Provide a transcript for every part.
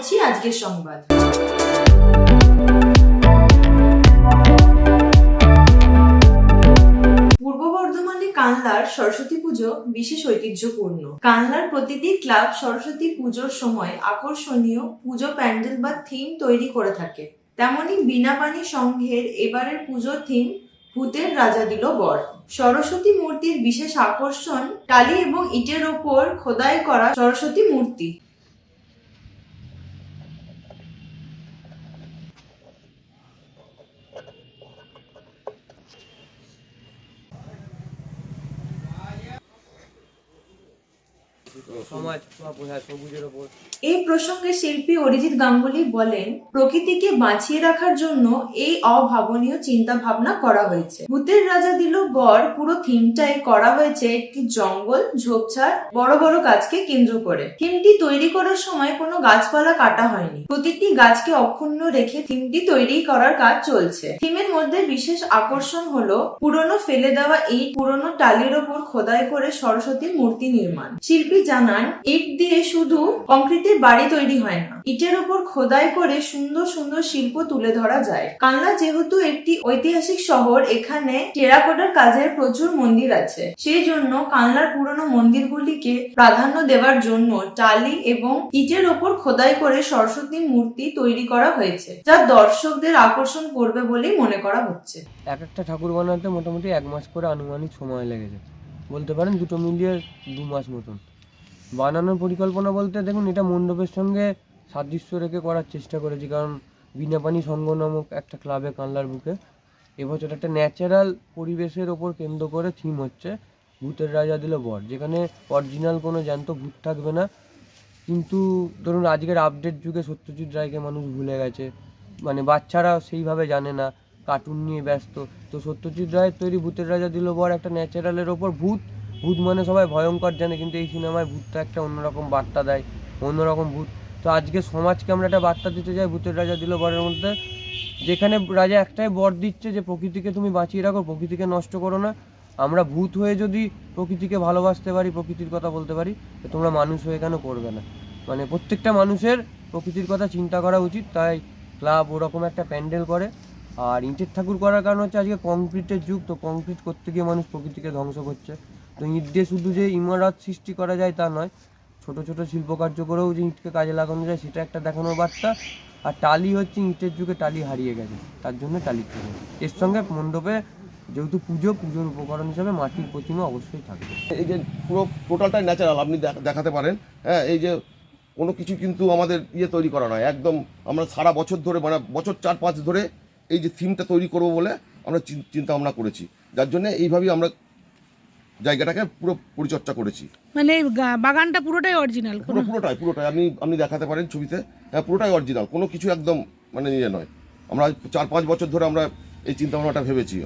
করছি আজকের সংবাদ। কানলার সরস্বতী পুজো বিশেষ ঐতিহ্যপূর্ণ। কানলার প্রতিটি ক্লাব সরস্বতী পুজোর সময় আকর্ষণীয় পুজো প্যান্ডেল বা থিম তৈরি করে থাকে। তেমনি বিনাপানি সংঘের এবারের পুজোর থিম ভূতের রাজা দিল বর। সরস্বতী মূর্তির বিশেষ আকর্ষণ টালি এবং ইটের ওপর খোদাই করা সরস্বতী মূর্তি। এই প্রসঙ্গে শিল্পী অরিজিৎ গাঙ্গুলি বলেন, প্রকৃতিকে বাঁচিয়ে রাখার জন্য এই অভাবনীয় চিন্তা ভাবনা করা হয়েছে। ভূতের রাজা দিল বর, পুরো থিমটাই করা হয়েছে একটি জঙ্গল, ঝোপঝাড়, বড় বড় গাছকে কেন্দ্র করে। থিমটি তৈরি করার সময় কোনো গাছপালা কাটা হয়নি। প্রতিটি গাছকে অক্ষুণ্ণ রেখে থিমটি তৈরি করার কাজ চলছে। থিমের মধ্যে বিশেষ আকর্ষণ হলো, পুরনো ফেলে দেওয়া এই পুরনো টালির ওপর খোদাই করে সরস্বতীর মূর্তি নির্মাণ। শিল্পী জানান ইট দিয়ে শুধু কংক্রিটের বাড়ি তৈরি হয় না। ইটের ওপর খোদাই করে সুন্দর সুন্দর শিল্প তুলে ধরা যায়। কানলা যেহেতু একটি ঐতিহাসিক শহর, এখানে টেরাকোটার কাজের প্রচুর মন্দির আছে। সেই জন্য কানলার পুরনো মন্দিরগুলিকে প্রাধান্য দেওয়ার জন্য টালি এবং ইটের ওপর খোদাই করে সরস্বতী মূর্তি তৈরি করা হয়েছে, যা দর্শকদের আকর্ষণ করবে বলেই মনে করা হচ্ছে। এক একটা ঠাকুর বানাতে মোটামুটি এক মাস করে আনুমানিক সময় লেগেছে। বলতে পারেন দুটো মিলিয়ে দু মাস মতন। বানানোর পরিকল্পনা বলতে দেখুন, এটা মণ্ডপের সঙ্গে সাদৃশ্য রেখে করার চেষ্টা করেছি। কারণ বিনাপানি সংঘ নামক একটা ক্লাবে কানলার বুকে। এবছর একটা ন্যাচারাল পরিবেশের ওপর কেন্দ্র করে থিম হচ্ছে ভূতের রাজা দিল বর। যেখানে অরিজিনাল কোনো জ্যান্ত ভূত থাকবে না। কিন্তু ধরুন, আজকের আপডেট যুগে সত্যজিৎ রায়কে মানুষ ভুলে গেছে। মানে বাচ্চারা সেইভাবে জানে না কার্টুন নিয়ে ব্যস্ত। তো সত্যজিৎ রায়ের তৈরি ভূতের রাজা দিল বর একটা ন্যাচারালের ওপর ভূত ভূত মানে সবাই ভয়ঙ্কর জানে, কিন্তু এই সিনেমায় ভূতটা একটা অন্যরকম বার্তা দেয়, অন্যরকম ভূত। তো আজকে সমাজকে আমরা একটা বার্তা দিতে চাই, ভূতের রাজা দিল বরের মধ্যে, যেখানে রাজা একটাই বর দিচ্ছে যে, প্রকৃতিকে তুমি বাঁচিয়ে রাখো, প্রকৃতিকে নষ্ট করো না। আমরা ভূত হয়ে যদি প্রকৃতিকে ভালোবাসতে পারি, প্রকৃতির কথা বলতে পারি তোমরা মানুষ হয়ে কেন করবে না? মানে প্রত্যেকটা মানুষের প্রকৃতির কথা চিন্তা করা উচিত, তাই ক্লাব ওরকম একটা প্যান্ডেল করে। আর ইটের ঠাকুর করার কারণ হচ্ছে, আজকে কংক্রিটের যুগ, তো কংক্রিট করতে গিয়ে মানুষ প্রকৃতিকে ধ্বংস করছে। ইট দিয়ে শুধু যে ইমারত সৃষ্টি করা যায় তা নয়, ছোট ছোট শিল্পকার্য করেও যে ইটকে কাজে লাগানো যায়, সেটা একটা দেখানোর বার্তা। আর টালি হচ্ছে ইটের যুগে টালি হারিয়ে গেছে, তার জন্য টালি পুজো এর সঙ্গে মণ্ডপে যেহেতু পুজো, পুজোর উপকরণ হিসাবে মাটির প্রতিমা অবশ্যই থাকবে। এই যে পুরো টোটালটাই ন্যাচারাল আপনি দেখাতে পারেন। হ্যাঁ এই যে কোনো কিছু কিন্তু আমাদের ইয়ে তৈরি করা নয়। একদম আমরা সারা বছর ধরে মানে বছর চার পাঁচ ধরে এই যে থিমটা তৈরি করব বলে আমরা চিন্তা ভাবনা করেছি। যার জন্য এইভাবেই আমরা জায়গাটাকে পুরো পরিচর্যা করেছি। মানে বাগানটা পুরোটাই অরিজিনাল পুরো পুরোটাই পুরোটাই। আপনি আপনি দেখাতে পারেন ছবিতে। হ্যাঁ পুরোটাই অরিজিনাল কোনো কিছু একদম মানে ইয়ে নয়। আমরা চার পাঁচ বছর ধরে আমরা এই চিন্তাভাবনাটা ভেবেছি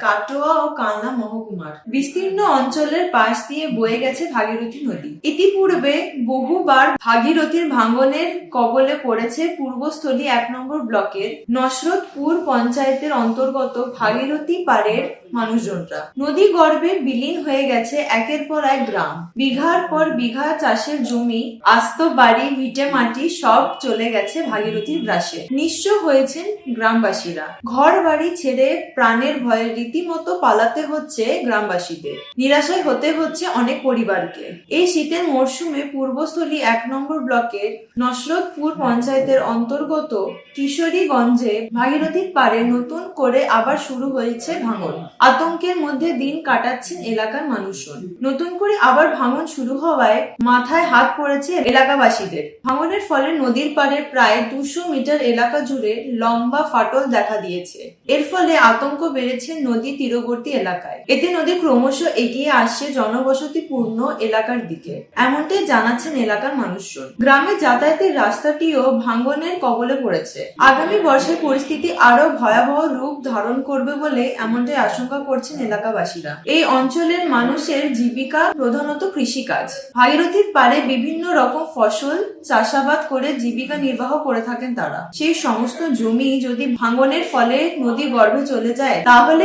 কাটোয়া ও কালনা মহকুমার। বিস্তীর্ণ অঞ্চলের পাশ দিয়ে বয়ে গেছে ভাগীরথী নদী। ইতিপূর্বে বহুবার ভাগীরথীর ভাঙ্গনের কবলে পড়েছে পূর্বস্থলী এক নম্বর ব্লকের নসরতপুর পঞ্চায়েতের অন্তর্গত ভাগীরথী পাড়ের মানুষজনরা। নদী গর্ভে বিলীন হয়ে গেছে একের পর এক গ্রাম। বিঘার পর বিঘা চাষের জমি, আস্ত বাড়ি, ভিটে মাটি সব চলে গেছে ভাগীরথীর গ্রাসে। নিঃস্ব হয়েছেন গ্রামবাসীরা। ঘর বাড়ি ছেড়ে প্রাণের ভয়ে রীতিমতো পালাতে হচ্ছে গ্রামবাসীদের, নিরাশায় হতে হচ্ছে অনেক পরিবারকে। এই শীতের মরশুমে পূর্বস্থলী এক নম্বর ব্লকের নসরতপুর পঞ্চায়েতের অন্তর্গত কিশোরীগঞ্জে ভাগীরথীর পারে নতুন করে আবার শুরু হয়েছে ভাঙন। আতঙ্কের মধ্যে দিন কাটাচ্ছেন এলাকার মানুষজন। নতুন করে আবার ভাঙন শুরু হওয়ায় মাথায় হাত পড়েছে এলাকাবাসীদের। ভাঙনের ফলে নদীর পাড়ে প্রায় দুশো মিটার এলাকা জুড়ে লম্বা ফাটল দেখা দিয়েছে। এর ফলে আতঙ্ক বেড়েছে নদী তীরবর্তী এলাকায়। এতে নদী ক্রমশ এগিয়ে আসছে জনবসতিপূর্ণ এলাকার দিকে। এমনটাই জানাচ্ছেন এলাকার মানুষজন। গ্রামে যাতায়াতের রাস্তাটিও ভাঙনের কবলে পড়েছে। আগামী বর্ষায় পরিস্থিতি আরও ভয়াবহ রূপ ধারণ করবে বলে এমনটাই আশঙ্কা করছেন এলাকাবাসীরা। এই অঞ্চলের মানুষের জীবিকা প্রধানত কৃষিকাজ। ভাগীরথীর পারে বিভিন্ন রকম ফসল চাষাবাদ করে জীবিকা নির্বাহ করে থাকেন তারা। সেই সমস্ত জমি যদি ভাঙনের ফলে নদী গর্ভে চলে যায়, তাহলে তাহলে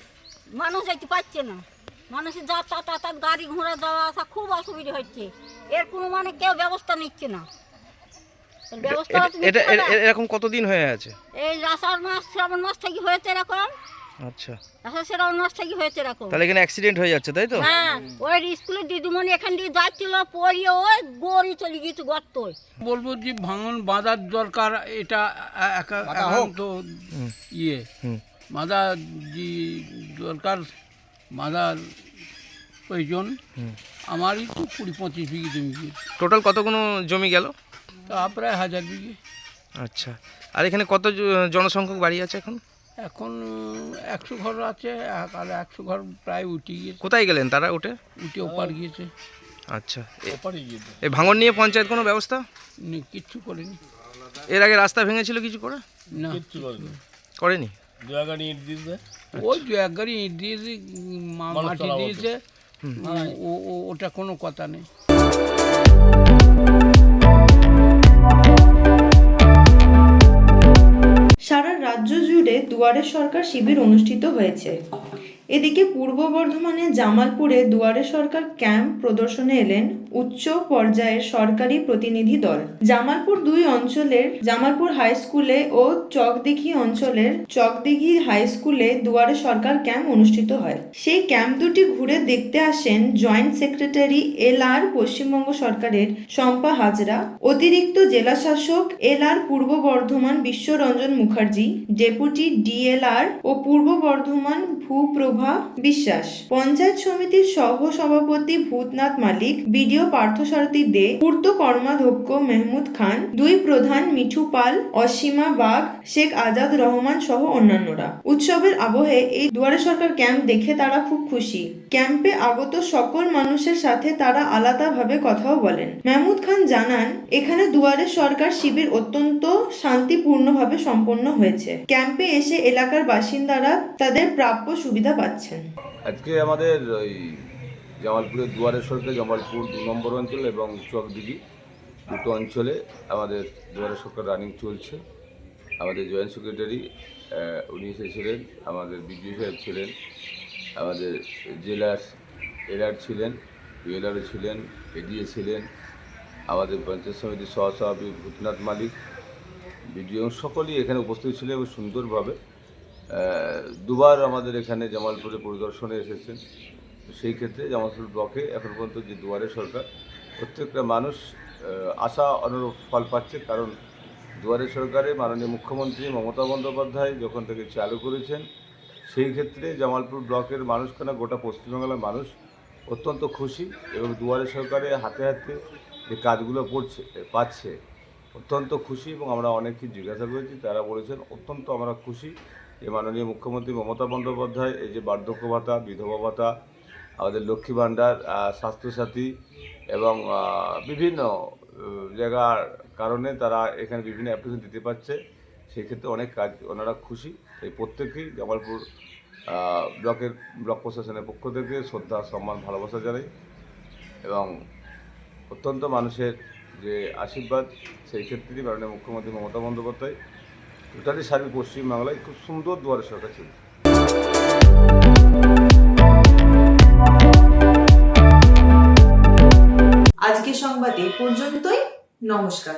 মানুষ যেতে পারছে না। মানুষের যাতায়াত গাড়ি ঘোড়া যাওয়া আসা খুব অসুবিধা হচ্ছে। এর কোনো মানে কেউ ব্যবস্থা নিচ্ছে না। ব্যবস্থা এটা- এরকম কতদিন হয়ে আছে? এই আষাঢ় মাস শ্রাবণ মাস থেকে হয়েছে এরকম। আচ্ছা। আষাঢ় শ্রাবণ মাস থেকে হয়েছে এরকম। তাহলে এখানে অ্যাক্সিডেন্ট হয়ে যাচ্ছে তাই তো? হ্যাঁ ওই স্কুলের দিদিমণি এখান দিয়ে যাচ্ছিল পড়িয়ে ওই গড়ি চলে গিয়েছে গর্তয়। বলব যে ভাঙন বাঁধার দরকার এটা একান্ত ইয়ে। যে দরকার বাঁধার প্রয়োজন আমারই তো কুড়ি পঁচিশ বিঘে জমি টোটাল কতগুলো জমি গেল? তা প্রায় হাজার বিঘে। আচ্ছা। আর এখানে কত জনসংখ্যক বাড়ি আছে এখন? এখন একশো ঘর আছে আর একশো ঘর প্রায় উঠে গিয়েছে। কোথায় গেলেন তারা উঠে? উঠে ওপার গিয়েছে। আচ্ছা। এ- এই ভাঙন নিয়ে পঞ্চায়েত কোনো ব্যবস্থা? কিচ্ছু করেনি। এর আগে রাস্তা ভেঙেছিল কিছু করে? না করেনি? দু এক গাড়ি ইট দিয়েছে উম, মা- মাটি দিয়েছে। ও- ও- ওটা কোনো কথা নেই। সারা রাজ্য জুড়ে দুয়ারে সরকার শিবির অনুষ্ঠিত হয়েছে। এদিকে পূর্ব বর্ধমানের জামালপুরে দুয়ারে সরকার ক্যাম্প প্রদর্শনে এলেন উচ্চ পর্যায়ের সরকারি প্রতিনিধি দল। জামালপুর দুই অঞ্চলের জামালপুর হাই স্কুলে ও চকদিঘি অঞ্চলের চকদিঘি হাই স্কুলে দুয়ারে সরকার ক্যাম্প অনুষ্ঠিত হয়। সেই ক্যাম্প দুটি ঘুরে দেখতে আসেন joint secretary L R Paschimbanga সরকারের শম্পা হাজরা, অতিরিক্ত জেলা শাসক L R Purba Bardhaman Biswaranjan Mukherjee, deputy DLR ও পূর্ব বর্ধমান ভূপ্রভা বিশ্বাস। পঞ্চায়েত সমিতির সহ সভাপতি ভূতনাথ মালিক, বিডিও পার্থসারথী দে, পূর্ত কর্মাধ্যক্ষ মেহমুদ খান, দুই প্রধান মিঠু পাল, অসীমা বাগ, শেখ আজাদ রহমান সহ অন্যান্যরা। উৎসবের আবহে এই দুয়ারে সরকার ক্যাম্প দেখে তারা খুব খুশি। ক্যাম্পে আগত সকল মানুষের সাথে তারা আলাদাভাবে কথাও বলেন। মেহমুদ খান জানান, এখানে দুয়ারে সরকার শিবির অত্যন্ত শান্তিপূর্ণভাবে সম্পন্ন হয়েছে। ক্যাম্পে এসে এলাকার বাসিন্দারা তাদের প্রাপ্য সুবিধা পাচ্ছেন? আজকে আমাদের ওই জামালপুরের দুয়ারে সরকার জামালপুর দু নম্বর অঞ্চল এবং চকদিঘি দুটো অঞ্চলে আমাদের দুয়ারে সরকার রানিং চলছে। আমাদের জয়েন্ট সেক্রেটারি উনি এসেছিলেন, আমাদের বিডিও সাহেব ছিলেন, আমাদের জেলার এলার ছিলেন ইউএলআরও ছিলেন এডিএ ছিলেন, আমাদের পঞ্চায়েত সমিতির সহসভাপতি ভূতনাথ মালিক বিডিও সকলেই এখানে উপস্থিত ছিলেন এবং সুন্দরভাবে দুবার আমাদের এখানে জামালপুরে পরিদর্শনে এসেছেন। সেই ক্ষেত্রে জামালপুর ব্লকে এখন পর্যন্ত যে দুয়ারে সরকার, প্রত্যেকটা মানুষ আশা, অনুরূপ ফল পাচ্ছে। কারণ দুয়ারে সরকারে মাননীয় মুখ্যমন্ত্রী মমতা বন্দ্যোপাধ্যায় যখন থেকে চালু করেছেন, সেই ক্ষেত্রে জামালপুর ব্লকের মানুষ কেন গোটা পশ্চিমবাংলার মানুষ অত্যন্ত খুশি এবং দুয়ারে সরকারে হাতে হাতে যে কাজগুলো পড়ছে পাচ্ছে, অত্যন্ত খুশি এবং আমরা অনেককে জিজ্ঞাসা করেছি, তারা বলেছেন, অত্যন্ত আমরা খুশি যে মাননীয় মুখ্যমন্ত্রী মমতা বন্দ্যোপাধ্যায়, এই যে বার্ধক্য ভাতা, বিধবা ভাতা, আমাদের লক্ষ্মী ভাণ্ডার স্বাস্থ্যসাথী এবং বিভিন্ন জায়গার কারণে তারা এখানে বিভিন্ন অ্যাপ্লিকেশন দিতে পারছে। সেই ক্ষেত্রে অনেক কাজ ওনারা খুশি। এই প্রত্যেকেই জামালপুর ব্লকের, ব্লক প্রশাসনের পক্ষ থেকে শ্রদ্ধা, সম্মান, ভালোবাসা জানাই এবং অত্যন্ত মানুষের যে আশীর্বাদ, সেই ক্ষেত্রেই মাননীয় মুখ্যমন্ত্রী মমতা বন্দ্যোপাধ্যায় টোটালি সার্বিক পশ্চিমবাংলায় খুব সুন্দর দুয়ারে সরকার ছিল আজকে সংবাদ পর্যন্তই নমস্কার।